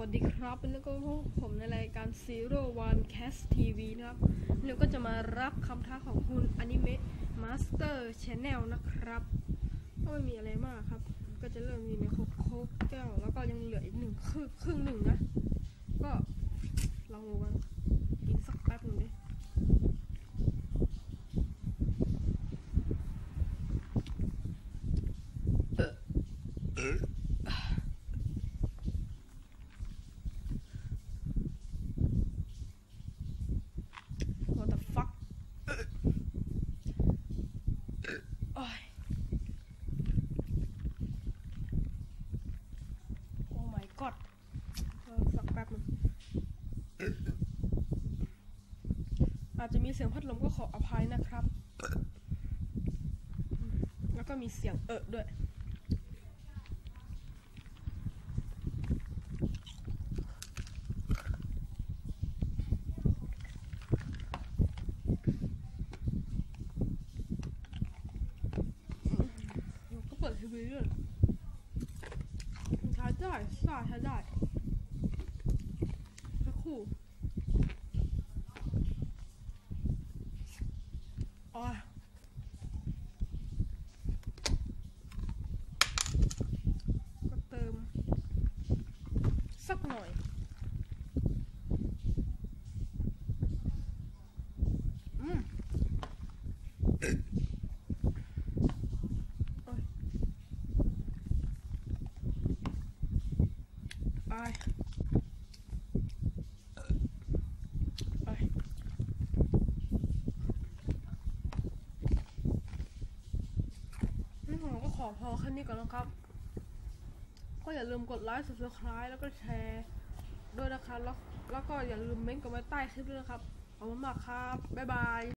วัสดีครับแล้วก็ผมในรายการ Zero One Cast TV นะครับ แล้วก็จะมารับคำท้าของคุณ Anime Master Channel นะครับ ก็ไม่มีอะไรมากครับ ก็จะเริ่มมีในโคกโคกแก้ว แล้วก็ยังเหลืออีกหนึ่งครึ่งครึ่งหนึ่งนะ ก็ลองดูกันสักแป๊บหนึ่งดิ What the fuck โอ้ย Oh my god สักแป๊บนึงอาจจะมีเสียงพัดลมก็ขออภัยนะครับ แล้วก็มีเสียงเอะด้วยก็เปิดทีวีด้วย ได้ใช่ใช้ได้สักครู่อ๋อก็เติมสักหน่อย อืมโอ้ย ไป ไป นี่ผมก็ขอพอแค่นี้ก่อนนะครับ ก็อย่าลืมกดไลค์ subscribe แล้วก็แชร์ด้วยนะครับแล้วแล้วก็อย่าลืมเม้นต์กันไว้ใต้คลิปด้วยนะครับขอบคุณมากครับ บ๊ายบาย